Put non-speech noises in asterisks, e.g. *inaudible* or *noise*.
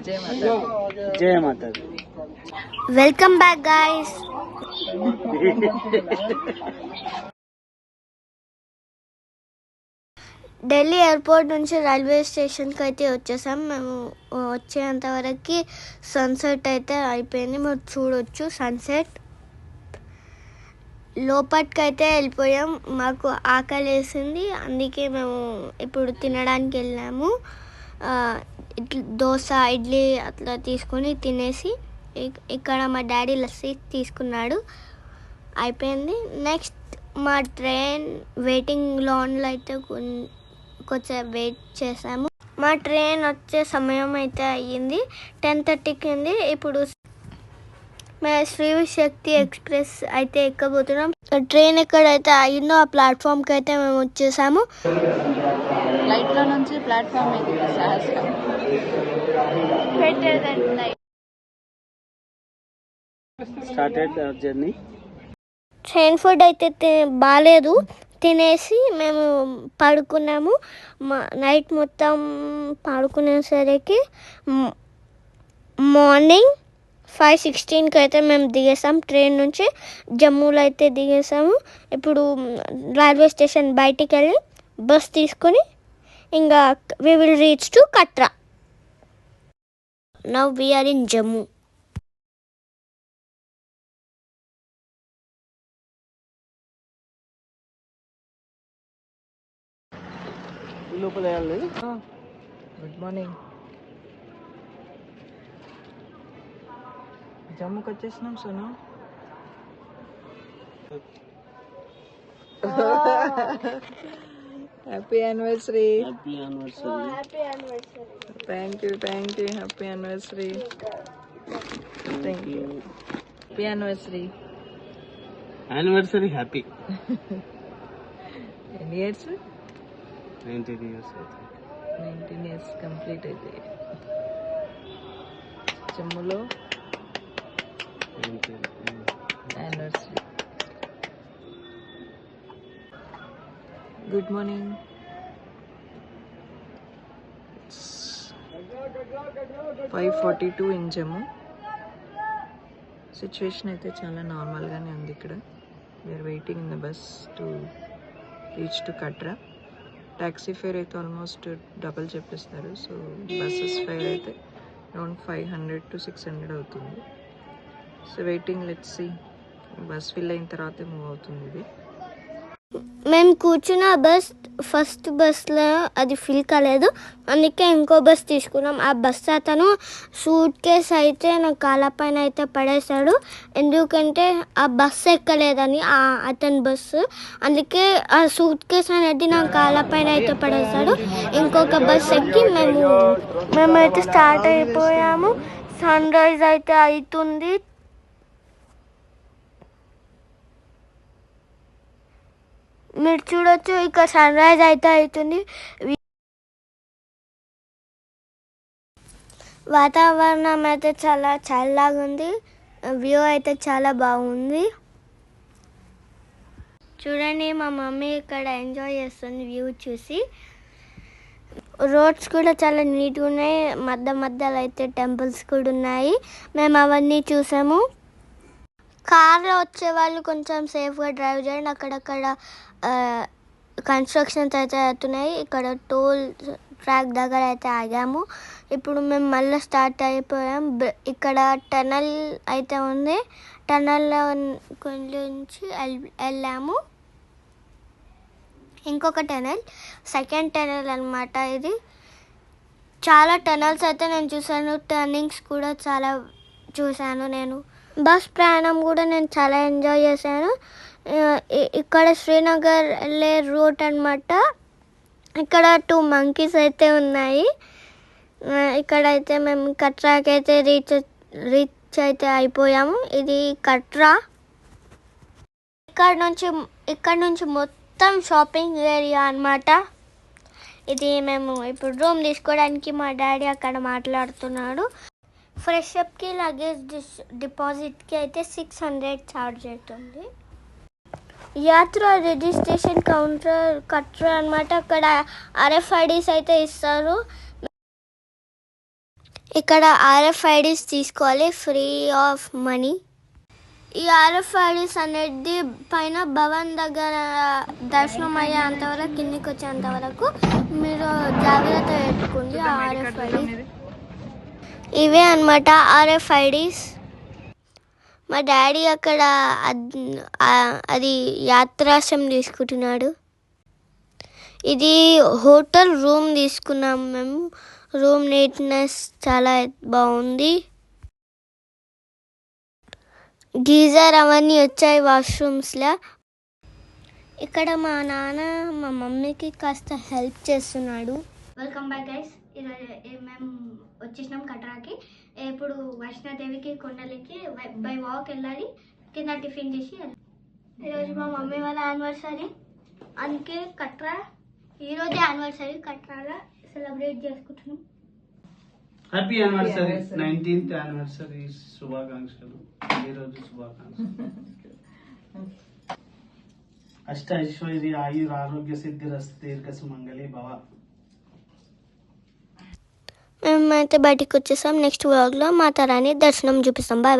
జయ మాతా. Welcome back guys Delhi airport నుంచి railway స్టేషన్కి అయితే వచ్చేసాం. మేము వచ్చేంత వరకు సన్సెట్ అయితే అయిపోయింది. మీరు చూడొచ్చు సన్సెట్ లోపలికైతే వెళ్ళిపోయాం. మాకు ఆకలి వేసింది అందుకే మేము ఇప్పుడు తినడానికి వెళ్ళాము. ఇడ్లీ దోశ ఇడ్లీ అట్లా తీసుకొని తినేసి ఇక్కడ మా డాడీ లస్సీ తీసుకున్నాడు. అయిపోయింది. నెక్స్ట్ మా ట్రైన్ వెయిటింగ్ లోన్లో అయితే కొంచెం వెయిట్ చేసాము. మా ట్రైన్ వచ్చే సమయం అయితే అయ్యింది. టెన్ థర్టీకి ఉంది. ఇప్పుడు మేము శ్రీ శక్తి ఎక్స్ప్రెస్ అయితే ఎక్కబోతున్నాం. ట్రైన్ ఎక్కడైతే అయిందో ఆ ప్లాట్ఫామ్కి అయితే మేము వచ్చేసాము. లైట్లో నుంచి platform started our journey train food అయితే బాగాలేదు తినేసి మేము పడుకున్నాము. మా- నైట్ మొత్తం పడుకునేసరికి మార్నింగ్ ఫైవ్ సిక్స్టీన్కి అయితే మేము దిగేసాం. ట్రైన్ నుంచి జమ్మూలో అయితే దిగేసాము. ఇప్పుడు రైల్వే స్టేషన్ బయటికి వెళ్ళి బస్ తీసుకొని ఇంకా we will reach to Katra in Jammu ఈ లోపల వెళ్ళాలి గుడ్ మార్నింగ్ జమ్ముకి వచ్చేసినాం Sonu happy anniversary happy anniversary Thank you, thank you. Happy anniversary. Thank you. Happy anniversary. Anniversary happy. *laughs* Any years? 19 years, 19 years completed. Chamulo? 19. Anniversary. Good morning. Five forty two ఇంజము situation అయితే చాలా నార్మల్గానే ఉంది ఇక్కడ. We are waiting in the bus to reach to Katra taxi fare అయితే almost double చెప్పిస్తారు. So buses fare అయితే around five hundred to six hundred అవుతుంది. So waiting let's bus fill అయిన తర్వాతే మూవ్ అవుతుంది ఇది. మేము కూర్చున్న బస్ ఫస్ట్ బస్లో అది ఫిల్ కాలేదు. అందుకే ఇంకో బస్ తీసుకున్నాం. ఆ బస్ అతను సూట్ కేస్ అయితే నా కాళ్ళ పైన అయితే పడేశాడు. ఎందుకంటే ఆ బస్ ఎక్కలేదని ఆ అతని బస్సు అందుకే ఆ సూట్ కేస్ అనేది నా కాళ్ళ పైన అయితే పడేశాడు. ఇంకొక బస్ ఎక్కి మేము మేమైతే స్టార్ట్ అయిపోయాము. సన్ రైజ్ అయితే అవుతుంది మీరు చూడొచ్చు ఇక్కడ సన్ రైజ్ అయితే అవుతుంది. వాతావరణం అయితే చాలా చల్లగా ఉంది. వ్యూ అయితే చాలా బాగుంది. చూడండి మా మమ్మీ ఇక్కడ ఎంజాయ్ చేస్తుంది వ్యూ చూసి. రోడ్స్ కూడా చాలా నీట్గా ఉన్నాయి. మధ్య మధ్యలో అయితే టెంపుల్స్ కూడా ఉన్నాయి. మేము అవన్నీ చూసాము. కార్లో వచ్చే వాళ్ళు కొంచెం సేఫ్గా డ్రైవ్ చేయండి. అక్కడక్కడ కన్స్ట్రక్షన్స్ అయితే అవుతున్నాయి. ఇక్కడ టోల్ ట్రాక్ దగ్గర అయితే ఆగాము. ఇప్పుడు మేము మళ్ళీ స్టార్ట్ అయిపోయాం. ఇక్కడ టనల్ అయితే ఉంది. టనల్లో నుంచి వెళ్ళాము. ఇంకొక టనల్ సెకండ్ టనల్ అనమాట ఇది. చాలా టనల్స్ అయితే నేను చూశాను. టర్నింగ్స్ కూడా చాలా చూశాను నేను. బస్ ప్రయాణం కూడా నేను చాలా ఎంజాయ్ చేశాను. ఇక్కడ శ్రీనగర్ వెళ్ళే రూట్ అన్నమాట. ఇక్కడ టూ మంకీస్ అయితే ఉన్నాయి. ఇక్కడ ఇక్కడైతే మేము కట్రాకి అయితే రీచ్ రీచ్ అయితే అయిపోయాము. ఇది కట్రా. ఇక్కడ నుంచి ఇక్కడ నుంచి మొత్తం షాపింగ్ ఏరియా అన్నమాట. ఇది మేము ఇప్పుడు రూమ్ తీసుకోవడానికి మా డాడీ అక్కడ మాట్లాడుతున్నాడు. ఫ్రెష్ అప్కి లగేజ్ డిస్ డిపాజిట్కి అయితే సిక్స్ హండ్రెడ్ ఛార్జ్ అవుతుంది యాత్ర రిజిస్ట్రేషన్ కౌంటర్ కట్ర అనమాట అక్కడ ఆర్ఎఫ్ఐడీస్ అయితే ఇస్తారు. ఇక్కడ ఆర్ఎఫ్ఐడిస్ తీసుకోవాలి ఫ్రీ ఆఫ్ మనీ. ఈ ఆర్ఎఫ్ఐడిస్ అనేది పైన భవన్ దగ్గర దర్శనం అయ్యే అంతవరకు కిందికి వచ్చేంత వరకు మీరు జాగ్రత్త పెట్టుకోండి. ఆ ఆర్ఎఫ్ఐడి ఇవే అనమాట ఆర్ఎఫ్ఐడిస్. మా డాడీ అక్కడ అది యాత్రాశ్రం తీసుకుంటున్నాడు. ఇది హోటల్ రూమ్ తీసుకున్నాం మేము. రూమ్ నీట్నెస్ చాలా బాగుంది. గీజర్ అవన్నీ వచ్చాయి వాష్రూమ్స్లో. ఇక్కడ మా నాన్న మా మమ్మీకి కాస్త హెల్ప్ చేస్తున్నాడు. వెల్కమ్ బ్యాక్ గైస్ ఈరోజు మేము వచ్చేసినాం కట్రాకి. ఇప్పుడు వైష్ణోదేవికి కొండలకి బై వాక్ వెళ్ళాలి. కింద టిఫిన్ చేసి. ఈరోజు మా మమ్మీ వాళ్ళ యానివర్సరీ అందుకే కట్రా ఈరోజే యానివర్సరీ కట్రాగా సెలబ్రేట్ చేసుకుంటున్నాం. హ్యాపీ యానివర్సరీ నైన్టీన్త్ యానివర్సరీ శుభాకాంక్షలు. ఈ రోజు శుభాకాంక్షలు. *laughs* అష్ట ఐశ్వర్య ఆయుర్ ఆరోగ్య సిద్ధి రస్తు దీర్ఘ సుమంగళి భవ. మేమైతే బయటికి వచ్చేసాం. నెక్స్ట్ వ్లాగ్లో మా తరాన్ని దర్శనం చూపిస్తాం. బాయ్